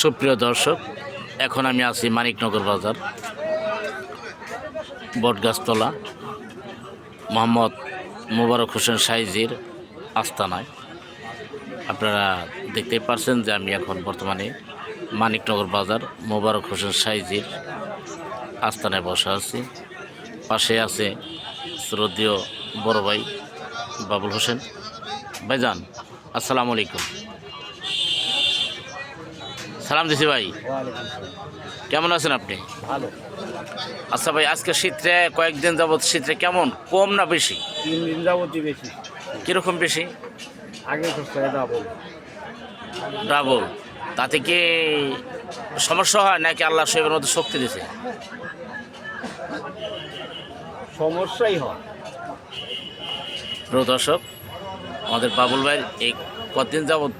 সুপ্রিয় দর্শক, এখন আমি আছি মানিকনগর বাজার, বটগাছতলা, মোহাম্মদ মোবারক হোসেন সাইজির আস্তানায়। আপনারা দেখতেই পারছেন যে আমি এখন বর্তমানে মানিকনগর বাজার, মোবারক হোসেন সাইজির আস্তানায় বসে আছি। পাশে আছে শ্রদ্ধেয় বড় ভাই বাবুল হোসেন। ভাইজান, আসসালামু আলাইকুম। সালাম দিছি ভাই। কেমন আছেন আপনি? ভালো। আচ্ছা ভাই আজকে শীতে কয়েকদিন যাবৎ শীতে কেমন? কম না বেশি? তিন দিন যাবতই বেশি। কীরকম বেশি? আগে যাব ডাবল তাতে কি সমস্যা হয় নাকি আল্লাহ সাহেবের মধ্যে শক্তি দিছে? সমস্যাই হয়। দর্শক আমাদের বাবুল ভাইয়ের এই কদিন যাবৎ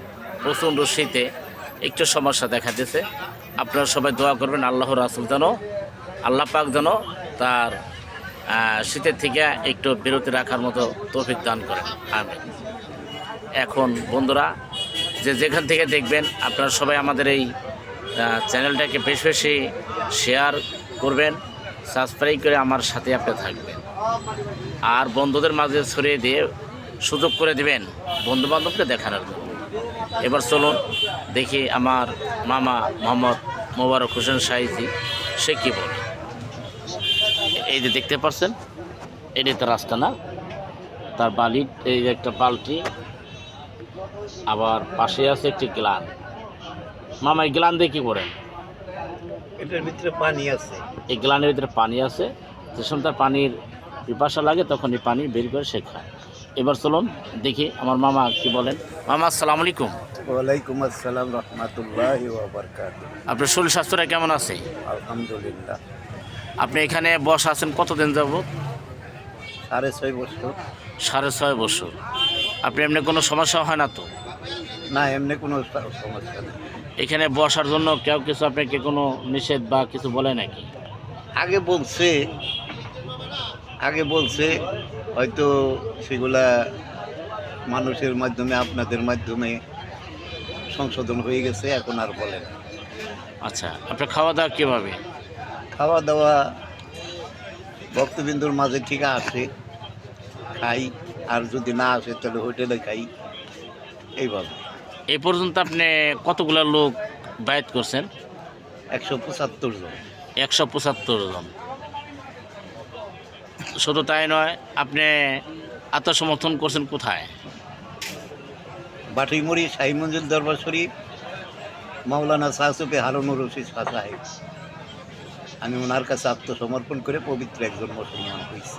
প্রচণ্ড শীতে একটু সমস্যা দেখা দিয়েছে। আপনারা সবাই দোয়া করবেন আল্লাহ রাসুল যেন, আল্লাহ পাক যেন তার শীতের থেকে একটু বিরতি রাখার মতো তৌফিক দান করেন। আমি এখন বন্ধুরা, যে যেখান থেকে দেখবেন, আপনারা সবাই আমাদের এই চ্যানেলটাকে বেশি বেশি শেয়ার করবেন, সাবস্ক্রাইব করে আমার সাথে আপনি থাকবেন। আর বন্ধুদের মাঝে ছড়িয়ে দিয়ে সুযোগ করে দিবেন বন্ধু বান্ধবকে দেখানোর জন্য। এবার চলুন দেখি আমার মামা মোহাম্মদ মোবারক হোসেন সাইজি সে কী বলে? এই যে দেখতে পাচ্ছেন এটি তো রাস্তা না? তার বালি এই যে একটা বালতি আবার পাশে আছে একটি গ্লান। মামা এই গ্লান দিয়ে কী করেন? এটার ভিতরে পানি আছে। এই গ্লানের ভিতরে পানি আছে। যে তার পানির পিপাসা লাগে তখন এই পানি বের করে সে খায়। এবার চলুন দেখি আমার মামা কি বলেন। মামা আসসালামু আলাইকুম। ওয়ালাইকুম আসসালাম রহমতুল্লাহ বারকাত আপনার শরীর স্বাস্থ্যটা কেমন আছে? আলহামদুলিল্লাহ। আপনি এখানে বসা আছেন কতদিন যাব সাড়ে ছয় বছর। সাড়ে ছয় বছর। আপনি এমনি কোনো সমস্যা হয় না তো? না এমনি কোনো সমস্যা নেই। এখানে বসার জন্য কেউ কিছু আপনাকে কোনো নিষেধ বা কিছু বলে নাকি? আগে বলছে আগে বলছে হয়তো সেগুলা মানুষের মাধ্যমে আপনাদের মাধ্যমে সংশোধন হয়ে গেছে এখন আর বলে না। আচ্ছা আপনার খাওয়া দাওয়া কীভাবে? খাওয়া দাওয়া ভক্তবিন্দুর মাঝে ঠিক আসে খাই আর যদি না আসে তাহলে হোটেলে খাই এইভাবে। এই পর্যন্ত আপনি কতগুলো লোক বায়াত করছেন? একশো পঁচাত্তর জন। একশো পঁচাত্তর জন। শুধু তাই নয় আপনি আত্মসমর্থন করছেন কোথায়? বাটিমুড়ি শাহী মঞ্জুর দরবার শরীফ মাওলানা সাহসুফে হারুনুর রশিদ শাহ সাহেব। আমি ওনার কাছে আত্মসমর্পণ করে পবিত্র একজন মুসলমান হয়েছি।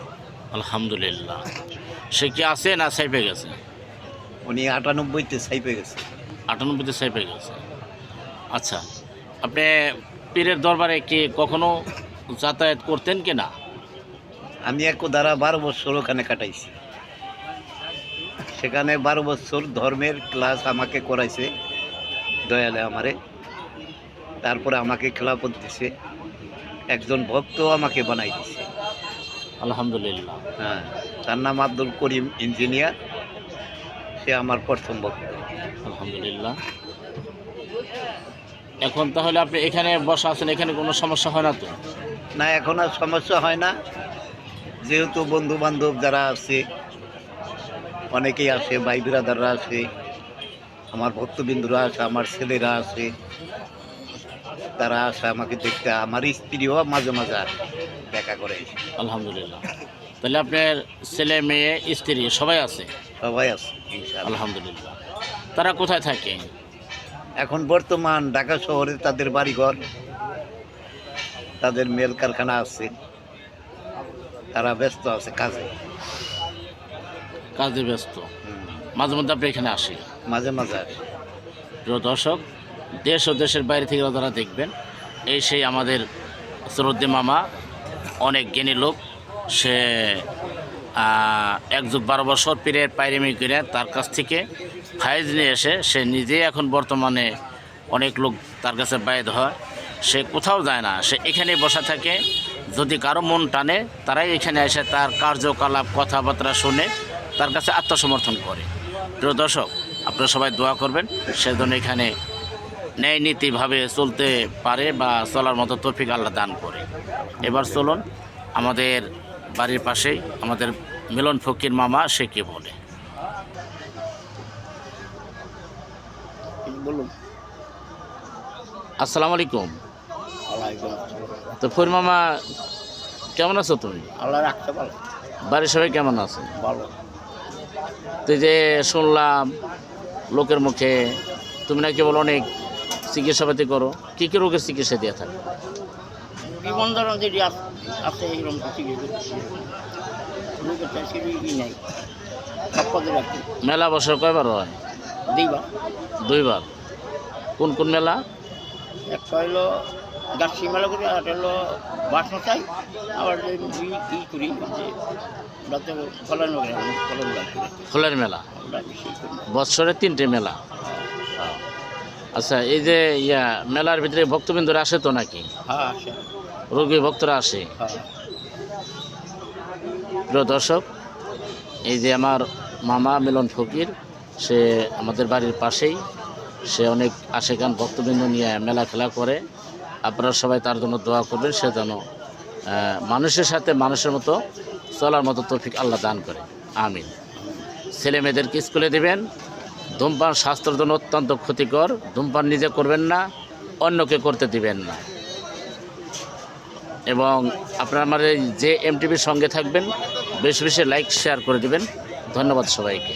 আলহামদুলিল্লাহ। সে কি আছে না সাইপে গেছে? উনি আটানব্বইতে সাইপে গেছে। আটানব্বইতে সাইপে গেছে। আচ্ছা আপনি পীরের দরবারে কি কখনো যাতায়াত করতেন কি না? আমি এক দ্বারা বারো বছর ওখানে কাটাইছি। সেখানে বারো বছর ধর্মের ক্লাস আমাকে করাইছে দয়ালে আমারে। তারপরে আমাকে খেলাপত দিছে একজন ভক্ত আমাকে বানাই দিছে। আলহামদুলিল্লাহ। হ্যাঁ তার নাম আব্দুল করিম ইঞ্জিনিয়ার সে আমার প্রথম ভক্ত। আলহামদুলিল্লাহ। এখন তাহলে আপনি এখানে বসা আছেন এখানে কোনো সমস্যা হয় না তো? না এখন আর সমস্যা হয় না। যেহেতু বন্ধু বান্ধব যারা আছে অনেকেই আসে ভাই বিরাদাররা আছে আমার ভক্তবিন্দুরা আছে আমার ছেলেরা আছে তারা আসে আমাকে দেখতে আমার স্ত্রীও মাঝে মাঝে আসে দেখা করে আলহামদুলিল্লাহ। তাহলে আপনার ছেলে মেয়ে স্ত্রী সবাই আছে? সবাই আছে আলহামদুলিল্লাহ। তারা কোথায় থাকে? এখন বর্তমান ঢাকা শহরে তাদের বাড়িঘর তাদের মেল কারখানা আছে। তারা ব্যস্ত আছে কাজে। কাজে ব্যস্ত। মাঝে মধ্যে আপনি এখানে আসি মাঝে মাঝে আসে। প্রিয় দর্শক দেশ ও দেশের বাইরে থেকে তারা দেখবেন এই সেই আমাদের শ্রদ্ধে মামা অনেক জ্ঞানী লোক। সে এক যুগ বারো বছর পীরের পাইরেমি করে তার কাছ থেকে ফাইজ নিয়ে এসে সে নিজেই এখন বর্তমানে অনেক লোক তার কাছে বাইদ হয়। সে কোথাও যায় না। সে এখানেই বসা থাকে। যদি কারও মন টানে তারাই এখানে এসে তার কার্যকলাপ কথাবার্তা শুনে তার কাছে আত্মসমর্থন করে। প্রিয় দর্শক আপনারা সবাই দোয়া করবেন সেজন্য এখানে ন্যায় নীতিভাবে চলতে পারে বা চলার মতো তৌফিক আল্লাহ দান করে। এবার চলুন আমাদের বাড়ির পাশেই আমাদের মিলন ফকির মামা সে কি বলে? বলুন। আসসালামু আলাইকুম। তো ফকির মামা কেমন আছো তুমি? আল্লাহ রাখতে পারো বাড়ির সবাই কেমন আছে? ভালো। তো যে শুনলাম লোকের মুখে তুমি নাকি বলো অনেক চিকিৎসাপাতি করো। কী কী রোগের চিকিৎসা দিয়ে থাকো? যেটি আছে এইরকম নাই। মেলা বছর কয়বার হয়? দিবা দুইবার। কোন কোন মেলা? একটা হইল গাছি মেলা করি আর হলো বাসমতাই আবার যে ই- করি যে ফলন ফলন রাখি মেলা। বৎসরে তিনটে মেলা? আচ্ছা এই যে ইয়া মেলার ভিতরে ভক্তবিন্দুরা আসে তো নাকি? হ্যাঁ রোগী ভক্তরা আসে? হ্যাঁ। প্রিয় দর্শক এই যে আমার মামা মিলন ফকির সে আমাদের বাড়ির পাশেই সে অনেক আশেখান ভক্তবৃন্দ নিয়ে মেলা খেলা করে। আপনারা সবাই তার জন্য দোয়া করবেন, সে যেন মানুষের সাথে মানুষের মতো চলার মতো তৌফিক আল্লাহ দান করে। আমিন। ছেলে মেয়েদেরকে স্কুলে দেবেন। ধূমপান স্বাস্থ্যের জন্য অত্যন্ত ক্ষতিকর। ধূমপান নিজে করবেন না, অন্যকে করতে দিবেন না। এবং আপনারা এই যে এমটিভির সঙ্গে থাকবেন, বেশি বেশি লাইক শেয়ার করে দিবেন। ধন্যবাদ সবাইকে।